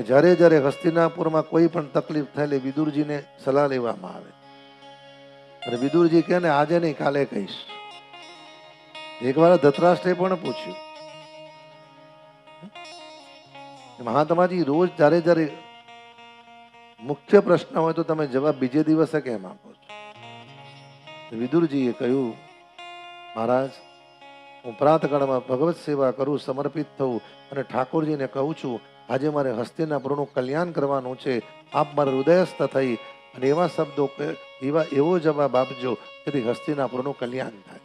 જ્યારે જ્યારે હસ્તિનાપુરમાં કોઈ પણ તકલીફ થયેલી વિદુરજીને સલાહ લેવામાં આવે. અને વિદુરજી કહે ને, આજે નહીં, કાલે કહીશ. એકવાર ધતરાષ્ટ્રે પણ પૂછ્યું. મહાત્માજી રોજ જ્યારે જ્યારે મુખ્ય પ્રશ્ન હોય તો તમે જવાબ બીજે દિવસે કેમ આપો છો? વિદુરજીએ કહ્યું, મહારાજ, હું પ્રાતકાળમાં ભગવત સેવા કરું, સમર્પિત થવું અને ઠાકોરજીને કહું છું આજે મારે હસ્તિનાપુરનું કલ્યાણ કરવાનું છે. આપ મારા હૃદયસ્થ થઈ અને એવા શબ્દો એવા એવો જવાબ આપજો જેથી હસ્તિનાપુરનું કલ્યાણ થાય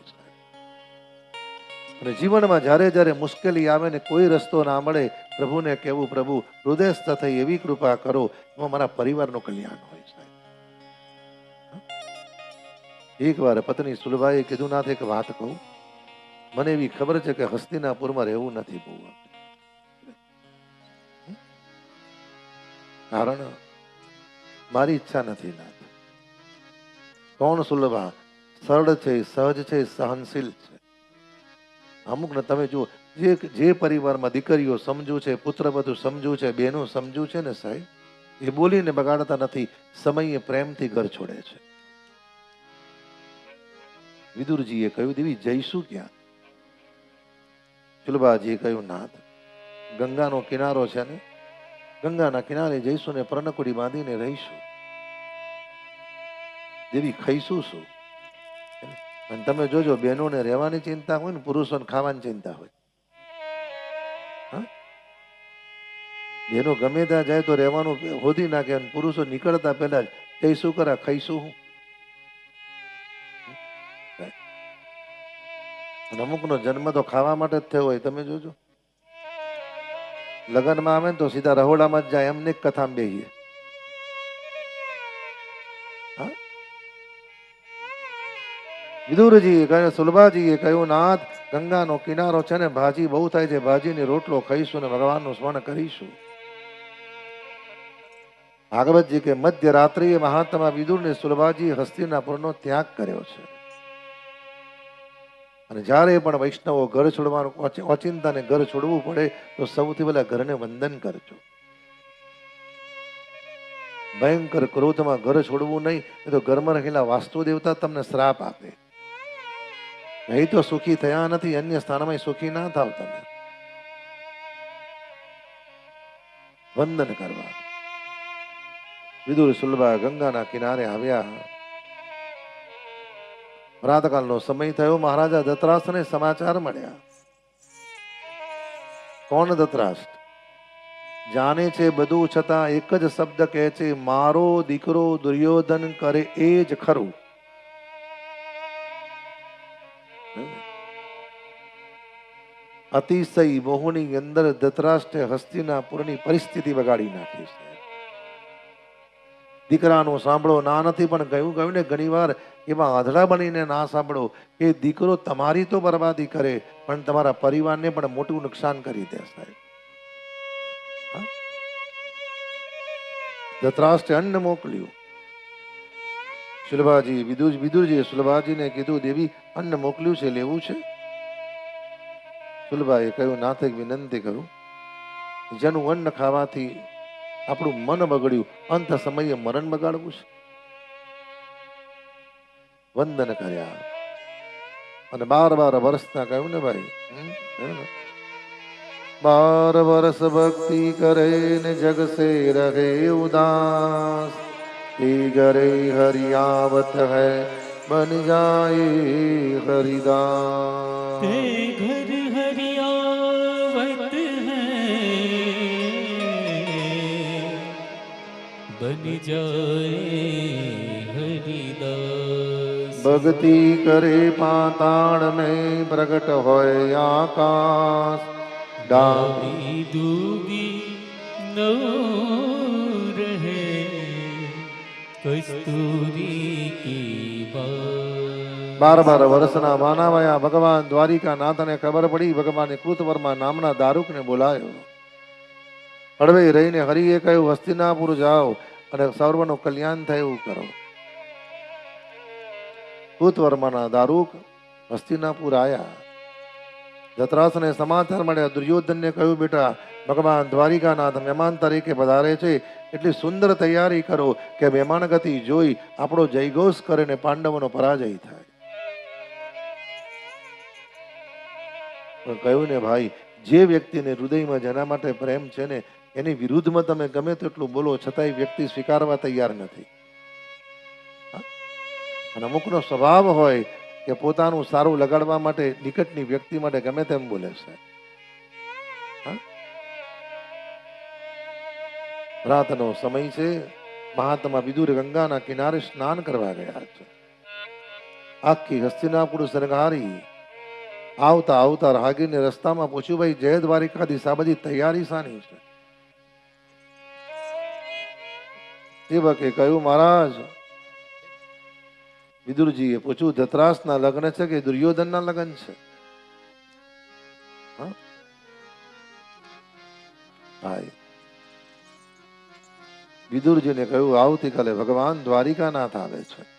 અને જીવનમાં જ્યારે જ્યારે મુશ્કેલી આવે ને કોઈ રસ્તો ના મળે, પ્રભુને કહેવું, પ્રભુ, હૃદયસ્થ થઈ, એવી કૃપા કરો. એમાં મારા પરિવારનું કલ્યાણ હોય છે. એકવાર પત્ની સુલભાએ કીધું, નાથ, એક વાત કહું. મને એવી ખબર છે કે હસ્તિનાપુરમાં રહેવું નથી બહુ કારણ, મારી ઈચ્છા નથી નાથ. કોણ સુલભા, સરળ છે, સહજ છે, સહનશીલ છે. અમુક ને તમે જુઓ, જે જે પરિવારમાં દીકરીઓ સમજુ છે પુત્ર બધું સમજુ છે, બહેનો સમજુ છે ને સાહેબ, એ બોલીને બગાડતા નથી, સમયે પ્રેમથી ઘર છોડે છે. વિદુરજીએ કહ્યું, દેવી, જઈશું ક્યાં? ચુલબાજીએ કહ્યું, નાથ, ગંગાનો કિનારો છે ને ગંગાના કિનારે જઈશું ને પ્રણકુડી બાંધીને રહીશું. દેવી ખાઈશું શું? અને તમે જોજો, બહેનોને રહેવાની ચિંતા હોય ને પુરુષોને ખાવાની ચિંતા હોય? બહેનો ગમે ત્યાં જાય તો રહેવાનું હોધી નાખે અને પુરુષો નીકળતા પહેલા જ જઈશું કરા, ખાઈશું હું? અમુકનો જન્મ તો ખાવા માટે જ થયો હોય, તમે જોજો. લગ્નમાં આવે ને તો સીધા રહોડામાં જ જાય, એમને કથામાં બેહીએ? વિદુરજીએ કહ્યું, સુલભાજીએ કહ્યું, નાથ, ગંગાનો કિનારો છે ને, ભાજી બહુ થાય છે, ભાજીની રોટલો ખાઈશું ને ભગવાનનું સ્મરણ કરીશું. ભાગવતજી કે મધ્ય રાત્રિએ મહાત્મા વિદુરને સુલભાજી હસ્તિનાપુરનો ત્યાગ કર્યો છે. અને જ્યારે પણ વૈષ્ણવો ઘર છોડવાનું ઓચિંતાને ઘર છોડવું પડે, તો સૌથી પહેલા ઘરને વંદન કરજો. ભયંકર ક્રોધમાં ઘર છોડવું નહીં તો ઘરમાં રહેલા વાસ્તુ દેવતા તમને શ્રાપ આપે. નહીં તો સુખી થયા નથી, અન્ય સ્થાનમાં સુખી ના થાવ તમે. વંદન કરવા. વિદુર સુલભા ગંગાના કિનારે આવ્યા. પ્રાતકાલનો સમય થયો, મહારાજા ધતરાષ્ટ્રને સમાચાર મળ્યા. કોણ ધતરાષ્ટ્ર જાણે છે બધું છતાં એક જ શબ્દ કહે છે, મારો દીકરો દુર્યોધન કરે એ જ ખરું. અતિશય મોહની અંદર ધતરાષ્ટ્રે હસ્તિનાપુરની પરિસ્થિતિ બગાડી નાખી છે. દીકરાનું સાંભળો, ના નથી, પણ કહ્યું કહ્યું ને ઘણીવાર એવા આંધળા બનીને ના સાંભળો. કે દીકરો તમારી તો બરબાદી કરે, પણ તમારા પરિવારને પણ મોટું નુકસાન કરી દે સાહેબ? ધતરાષ્ટ્રે અન્ન મોકલ્યું. સુલભાજી વિદુર વિદુરજીએ સુલભાજીને કીધું, દેવી, અન્ન મોકલ્યું છે, લેવું છે? સુલભાએ કહ્યું, નાથે વિનંતી કરું. જેનું અન્ન ખાવાથી આપણું મન બગડ્યું અંત સમયે મરણ બગાડવું છે. વંદન કર્યા. અને બાર બાર વર્ષના કહ્યું ને ભાઈ? બાર વર્ષ ભક્તિ કરે ને જગસે રહે ઉદાસ. એ ગરે હરિયાવત હૈ, બન જાય હરિદાસ. ભગવતી ભક્તિ કરે પાતાળ ને પ્રગટ હોય આકાશ. ડાબી ડૂબી રહે બાર બાર વર્ષના માનાવાયા ભગવાન દ્વારિકા નાથને ખબર પડી ભગવાને કૃતવર્મા નામના દારૂકને બોલાયો. હળવે રહીને હરિએ કહ્યું હસ્તિનાપુર જાઓ. અને સર્વનું કલ્યાણ થાય એવું કરો. ભૂતવર્માના દારૂક હસ્તિનાપુર આવ્યા ધતરાસને સમાચાર મળ્યા દુર્યોધનને કહ્યું, બેટા, ભગવાન દ્વારિકાનાથ મહેમાન તરીકે પધારે છે. એટલી સુંદર તૈયારી કરો કે મહેમાન ગતિ જોઈ આપણો જયઘોષ કરે ને પાંડવોનો પરાજય થાય. કહ્યું ને, ભાઈ, જે વ્યક્તિને હૃદયમાં જેના માટે પ્રેમ છે ને એની વિરુદ્ધમાં તમે ગમે તેટલું બોલો, છતાંય વ્યક્તિ સ્વીકારવા તૈયાર નથી. અને અમુકનો સ્વભાવ હોય કે પોતાનું સારું લગાડવા માટે નિકટની વ્યક્તિ માટે ગમે તેમ બોલે છે. રાતનો સમય છે, મહાત્મા વિદુર ગંગાના કિનારે સ્નાન કરવા ગયા છે. આખી હસ્તિનાપુર સરગારી આવતા આવતા રાગીને રસ્તામાં પૂછ્યું, ભાઈ જય દ્વારિકાધીશ આ બધી તૈયારી સાની છે? સેવકે કહ્યું, મહારાજ, વિદુરજીએ પૂછ્યું ધતરાસના લગ્ન છે કે દુર્યોધનના લગ્ન છે? ભાઈ, વિદુરજીને કહ્યું, આવતીકાલે ભગવાન દ્વારિકાનાથ આવે છે